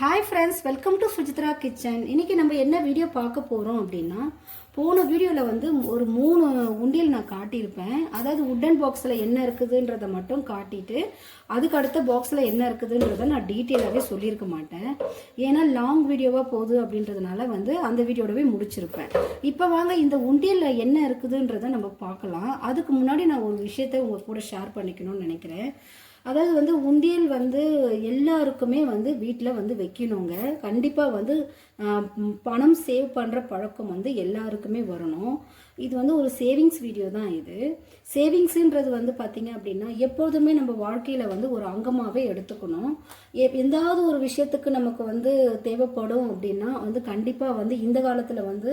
Hi friends welcome to Sujithra kitchen இன்றைக்கி நம்ம என்ன வீடியோ பார்க்க போகிறோம் அப்படின்னா போன வீடியோவில் வந்து ஒரு மூணு உண்டியல் நான் காட்டியிருப்பேன். அதாவது உட்டன் பாக்ஸில் என்ன இருக்குதுன்றதை மட்டும் காட்டிட்டு அதுக்கு அடுத்த பாக்ஸில் என்ன இருக்குதுன்றதை நான் டீட்டெயிலாகவே சொல்லியிருக்க மாட்டேன். ஏன்னா லாங் வீடியோவாக போகுது அப்படின்றதுனால வந்து அந்த வீடியோடவே முடிச்சிருப்பேன். இப்போ வாங்க இந்த உண்டியலில் என்ன இருக்குதுன்றதை நம்ம பார்க்கலாம். அதுக்கு முன்னாடி நான் ஒரு விஷயத்தை உங்கள் கூட ஷேர் பண்ணிக்கணும்னு நினைக்கிறேன். அதாவது வந்து உண்டியல் வந்து எல்லாருக்குமே வந்து வீட்டில் வந்து வைக்கணுங்க. கண்டிப்பாக வந்து பணம் சேவ் பண்ணுற பழக்கம் வந்து எல்லாருக்குமே வரணும். இது வந்து ஒரு சேவிங்ஸ் வீடியோ தான் இது. சேவிங்ஸுன்றது வந்து பார்த்திங்க அப்படின்னா எப்போதுமே நம்ம வாழ்க்கையில் வந்து ஒரு அங்கமாகவே எடுத்துக்கணும். எப் எந்தாவது ஒரு விஷயத்துக்கு நமக்கு வந்து தேவைப்படும் அப்படின்னா வந்து கண்டிப்பாக வந்து இந்த காலத்தில் வந்து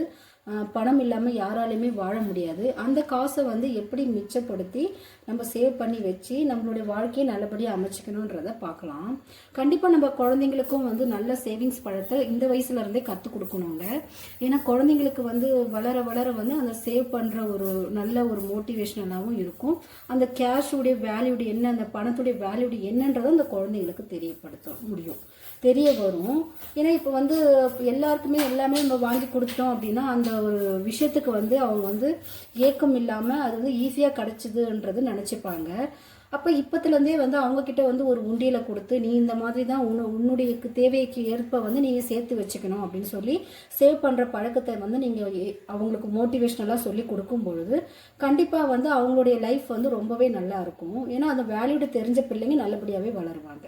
பணம் இல்லாமல் யாராலையுமே வாழ முடியாது. அந்த காசை வந்து எப்படி மிச்சப்படுத்தி நம்ம சேவ் பண்ணி வச்சு நம்மளுடைய வாழ்க்கையை நல்லபடியாக அமைச்சிக்கணுன்றத பார்க்கலாம். கண்டிப்பாக நம்ம குழந்தைங்களுக்கும் வந்து நல்ல சேவிங்ஸ் பழத்தை இந்த வயசுல இருந்தே கற்றுக் கொடுக்கணுங்க. ஏன்னா குழந்தைங்களுக்கு வந்து வளர வளர வந்து அந்த சேவ் பண்ணுற ஒரு நல்ல ஒரு மோட்டிவேஷனலாகவும் இருக்கும். அந்த கேஷுடைய வேல்யூடைய என்ன அந்த பணத்துடைய வேல்யூடைய என்னன்றதை அந்த குழந்தைங்களுக்கு தெரியப்படுத்த முடியும். தெரிய வரும். ஏன்னா இப்போ வந்து எல்லாருக்குமே எல்லாமே நம்ம வாங்கி கொடுத்துட்டோம் அப்படின்னா அந்த ஒரு விஷயத்துக்கு வந்து அவங்க வந்து ஏக்கம் இல்லாமல் அது வந்து ஈஸியாக கிடச்சிதுன்றது நினச்சிப்பாங்க. அப்போ இப்போத்துலேருந்தே வந்து அவங்கக்கிட்ட வந்து ஒரு உண்டியலை கொடுத்து நீ இந்த மாதிரி தான் உன்னு உன்னுடைய தேவைக்கு ஏற்ப வந்து நீங்கள் சேர்த்து வச்சுக்கணும் அப்படின்னு சொல்லி சேவ் பண்ணுற பழக்கத்தை வந்து நீங்கள் அவங்களுக்கு மோட்டிவேஷ்னலாக சொல்லி கொடுக்கும் பொழுது கண்டிப்பாக வந்து அவங்களுடைய லைஃப் வந்து ரொம்பவே நல்லா இருக்கும். ஏன்னா அந்த வேல்யூடு தெரிஞ்ச பிள்ளைங்க நல்லபடியாகவே வளருவாங்க.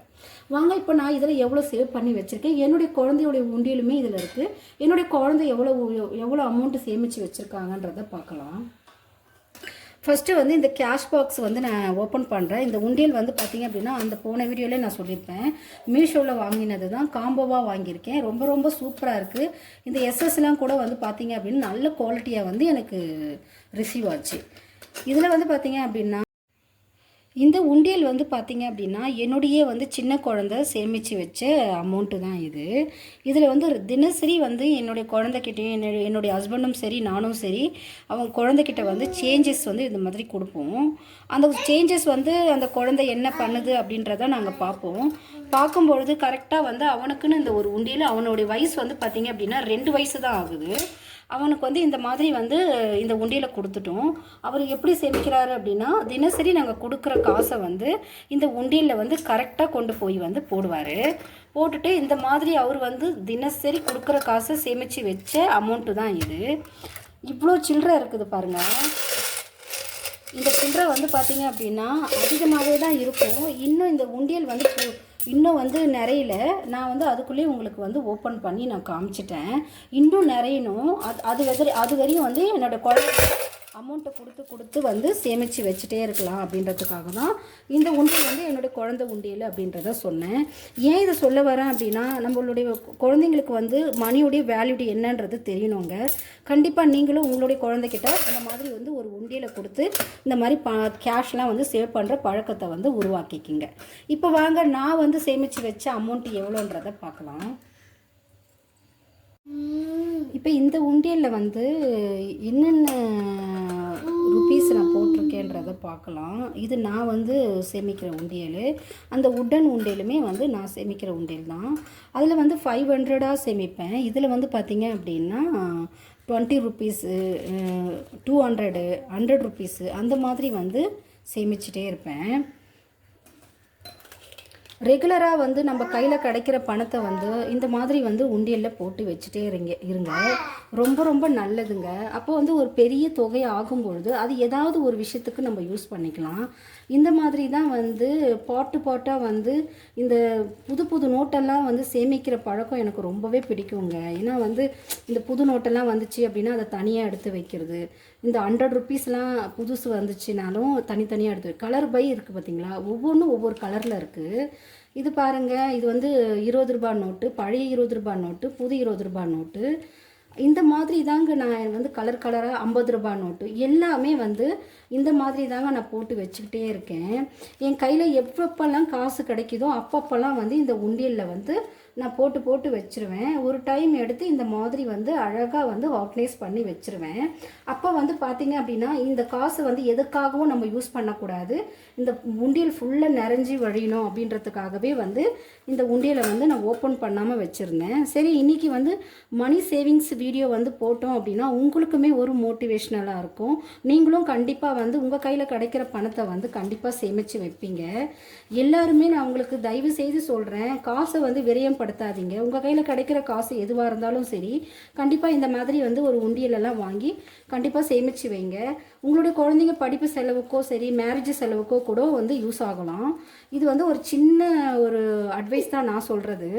வாங்க இப்போ நான் இதில் எவ்வளோ சேவ் பண்ணி வச்சுருக்கேன். என்னுடைய குழந்தையுடைய உண்டியலுமே இதில் இருக்குது என்னுடைய குழந்தை எவ்வளோ எவ்வளோ அமௌண்ட்டு சேமித்து வச்சுருக்காங்கன்றதை பார்க்கலாம். ஃபஸ்ட்டு வந்து இந்த கேஷ் பாக்ஸ் வந்து நான் ஓப்பன் பண்ணுறேன் இந்த உண்டியல் வந்து பார்த்தீங்க அப்படின்னா அந்த போன வீடியோலேயே நான் சொல்லியிருப்பேன். மீஷோவில் வாங்கினது தான் காம்போவாக வாங்கியிருக்கேன். ரொம்ப ரொம்ப சூப்பராக இருக்குது இந்த எஸ்எஸ்லாம் கூட வந்து பார்த்தீங்க அப்படின்னா நல்ல குவாலிட்டியாக வந்து எனக்கு ரிசீவ் ஆச்சு. இதில் வந்து பார்த்தீங்க அப்படின்னா இந்த உண்டியல் வந்து பார்த்திங்க அப்படின்னா என்னுடைய வந்து சின்ன குழந்தை சேமித்து வச்ச அமௌண்ட்டு தான் இது. இதில் வந்து தினசரி வந்து என்னுடைய குழந்தைக்கிட்டையும் என்னுடைய என்னுடைய ஹஸ்பண்டும் சரி நானும் சரி அவங்க குழந்தைக்கிட்ட வந்து சேஞ்சஸ் வந்து இந்த மாதிரி கொடுப்போம். அந்த சேஞ்சஸ் வந்து அந்த குழந்தை என்ன பண்ணுது அப்படின்றத நாங்கள் பார்ப்போம். பார்க்கும்பொழுது கரெக்டாக வந்து அவனுக்குன்னு இந்த ஒரு உண்டியல் அவனுடைய வயசு வந்து பார்த்திங்க அப்படின்னா ரெண்டு வயசு தான் ஆகுது. அவனுக்கு வந்து இந்த மாதிரி வந்து இந்த உண்டியலை கொடுத்துட்டோம். அவர் எப்படி சேமிக்கிறாரு அப்படின்னா தினசரி நாங்கள் கொடுக்குற காசை வந்து இந்த உண்டியலில் வந்து கரெக்டாக கொண்டு போய் வந்து போடுவார். போட்டுட்டு இந்த மாதிரி அவர் வந்து தினசரி கொடுக்குற காசை சேமித்து வச்ச அமௌண்ட்டு தான் இது. இவ்வளோ சில்லறை இருக்குது பாருங்கள் இந்த சில்லறை வந்து பார்த்தீங்க அப்படின்னா அதிகமாகவே தான் இருக்கும். இன்னும் இந்த உண்டியல் வந்து இன்னும் வந்து நிறையல. நான் வந்து அதுக்குள்ளேயே உங்களுக்கு வந்து ஓப்பன் பண்ணி நான் காமிச்சிட்டேன். இன்னும் நிறையணும். அது அது வரை அது வரையும் வந்து என்னோடய குழந்தை அமௌண்ட்டை கொடுத்து கொடுத்து வந்து சேமித்து வச்சுட்டே இருக்கலாம் அப்படின்றதுக்காக தான் இந்த உண்டியல் வந்து என்னுடைய குழந்தை உண்டியல் அப்படின்றத சொன்னேன். ஏன் இதை சொல்ல வரேன் அப்படின்னா நம்மளுடைய குழந்தைங்களுக்கு வந்து மணியுடைய வேல்யூடி என்னன்றது தெரியணுங்க. கண்டிப்பாக நீங்களும் உங்களுடைய குழந்தைகிட்ட இந்த மாதிரி வந்து ஒரு உண்டியலை கொடுத்து இந்த மாதிரி ப கேஷ்லாம் வந்து சேவ் பண்ணுற பழக்கத்தை வந்து உருவாக்கிக்கிங்க. இப்போ வாங்க நான் வந்து சேமித்து வச்ச அமௌண்ட் எவ்வளோன்றதை பார்க்கலாம். இப்போ இந்த உண்டியலில் வந்து என்னென்ன ருபீஸ் நான் போட்டிருக்கேன்றதை பார்க்கலாம். இது நான் வந்து சேமிக்கிற உண்டியல். அந்த உட்டன் உண்டியலுமே வந்து நான் சேமிக்கிற உண்டியல் தான். அதில் வந்து ஃபைவ் ஹண்ட்ரடாக சேமிப்பேன். இதில் வந்து பார்த்திங்க அப்படின்னா twenty rupees two hundred hundred rupees அந்த மாதிரி வந்து சேமிச்சிட்டே இருப்பேன். ரெகுலராக வந்து நம்ம கையில் கிடைக்கிற பணத்தை வந்து இந்த மாதிரி வந்து உண்டியலில் போட்டு வச்சுட்டே இருங்க இருங்க. ரொம்ப ரொம்ப நல்லதுங்க. அப்போ வந்து ஒரு பெரிய தொகை ஆகும்பொழுது அது ஏதாவது ஒரு விஷயத்துக்கு நம்ம யூஸ் பண்ணிக்கலாம். இந்த மாதிரி தான் வந்து பாட்டு பாட்டாக வந்து இந்த புது புது நோட்டெல்லாம் வந்து சேமிக்கிற பழக்கம் எனக்கு ரொம்பவே பிடிக்குங்க. ஏன்னா வந்து இந்த புது நோட்டெல்லாம் வந்துச்சு அப்படின்னா அதை தனியாக எடுத்து வைக்கிறது. இந்த ஹண்ட்ரட் ருபீஸ்லாம் புதுசு வந்துச்சுனாலும் தனித்தனியாக எடுத்து கலர் பை இருக்குது பார்த்தீங்களா ஒவ்வொன்றும் ஒவ்வொரு கலரில் இருக்குது இது பாருங்கள் இது வந்து இருபது ரூபாய் நோட்டு பழைய இருபது ரூபாய் நோட்டு புது இருபது ரூபாய் நோட்டு. இந்த மாதிரி தாங்க நான் வந்து கலர் கலராக ஐம்பது ரூபா நோட்டு எல்லாமே வந்து இந்த மாதிரி தாங்க நான் போட்டு வச்சுக்கிட்டே இருக்கேன். என் கையில் எப்பப்பெல்லாம் காசு கிடைக்குதோ அப்பப்பெல்லாம் வந்து இந்த உண்டியலில் வந்து நான் போட்டு போட்டு வச்சிருவேன். ஒரு டைம் எடுத்து இந்த மாதிரி வந்து அழகாக வந்து ஆர்கனைஸ் பண்ணி வச்சிருவேன். அப்போ வந்து பார்த்தீங்க அப்படின்னா இந்த காசு வந்து எதுக்காகவும் நம்ம யூஸ் பண்ணக்கூடாது. இந்த உண்டியல் ஃபுல்லாக நிறைஞ்சி வழியணும் அப்படின்றதுக்காகவே வந்து இந்த உண்டியலை வந்து நான் ஓப்பன் பண்ணாமல் வச்சுருந்தேன். சரி இன்னைக்கு வந்து மணி சேவிங்ஸ் வீடியோ வந்து போட்டோம் அப்படின்னா உங்களுக்குமே ஒரு மோட்டிவேஷ்னலாக இருக்கும். நீங்களும் கண்டிப்பாக வந்து உங்கள் கையில் கிடைக்கிற பணத்தை வந்து கண்டிப்பாக சேமித்து வைப்பீங்க. எல்லாருமே நான் உங்களுக்கு தயவு செய்து சொல்கிறேன் காசை வந்து விரயம் படுத்தாதீங்க உங்கள் கையில் கிடைக்கிற காசு எதுவாக இருந்தாலும் சரி கண்டிப்பாக இந்த மாதிரி வந்து ஒரு உண்டியலெல்லாம் வாங்கி கண்டிப்பாக சேமித்து வைங்க. உங்களுடைய குழந்தைங்க படிப்பு செலவுக்கோ சரி மேரேஜ் செலவுக்கோ கூட வந்து யூஸ் ஆகலாம். இது வந்து ஒரு சின்ன ஒரு அட்வைஸ் தான் நான் சொல்கிறது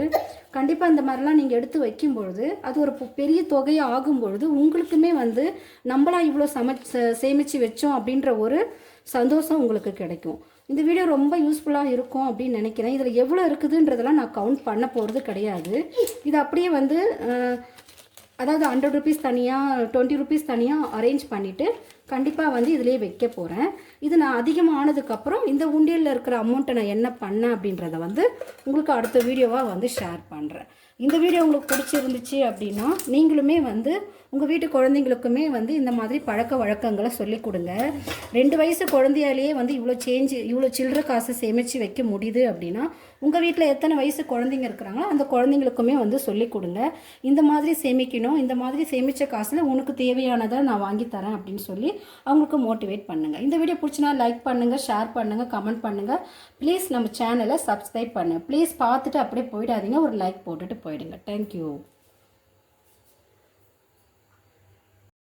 கண்டிப்பாக இந்த மாதிரிலாம் நீங்கள் எடுத்து வைக்கும் பொழுது அது ஒரு பெரிய தொகையாக ஆகும் பொழுது உங்களுக்குமே வந்து நம்மளா இவ்வளோ சமைச்சு சேமித்து வச்சோம் அப்படின்ற ஒரு சந்தோஷம் உங்களுக்கு கிடைக்கும். இந்த வீடியோ ரொம்ப யூஸ்ஃபுல்லாக இருக்கும் அப்படின்னு நினைக்கிறேன். இதில் எவ்வளோ இருக்குதுன்றதெல்லாம் நான் கவுண்ட் பண்ண போகிறது கிடையாது. இது அப்படியே வந்து அதாவது ஹண்ட்ரட் ருபீஸ் தனியாக டுவெண்ட்டி ருபீஸ் தனியாக அரேஞ்ச் பண்ணிவிட்டு கண்டிப்பாக வந்து இதிலேயே வைக்க போகிறேன் இது நான் அதிகமானதுக்கப்புறம் இந்த உண்டியலில் இருக்கிற அமௌண்ட்டை நான் என்ன பண்ணேன் அப்படின்றத வந்து உங்களுக்கு அடுத்த வீடியோவாக வந்து ஷேர் பண்ணுறேன் இந்த வீடியோ உங்களுக்கு பிடிச்சிருந்துச்சு அப்படின்னா நீங்களுமே வந்து உங்கள் வீட்டு குழந்தைங்களுக்குமே வந்து இந்த மாதிரி பழக்க வழக்கங்களை சொல்லிக் கொடுங்க. ரெண்டு வயசு குழந்தையாலேயே வந்து இவ்வளோ சேஞ்சு இவ்வளோ சில்லற காசு சேமித்து வைக்க முடியுது அப்படின்னா உங்கள் வீட்டில் எத்தனை வயசு குழந்தைங்க இருக்கிறாங்களோ அந்த குழந்தைங்களுக்குமே வந்து சொல்லிக் கொடுங்க. இந்த மாதிரி சேமிக்கணும் இந்த மாதிரி சேமித்த காசில் உனக்கு தேவையானதை நான் வாங்கி தரேன் அப்படின்னு சொல்லி அவங்களுக்கு மோட்டிவேட் பண்ணுங்கள் இந்த வீடியோ பிடிச்சினா லைக் பண்ணுங்கள் ஷேர் பண்ணுங்கள் கமெண்ட் பண்ணுங்கள் ப்ளீஸ் நம்ம சேனலை சப்ஸ்கிரைப் பண்ணுங்கள் ப்ளீஸ் பார்த்துட்டு அப்படியே போயிடாதீங்க. ஒரு லைக் போட்டுட்டு പോയിടുങ്ക താങ്ക്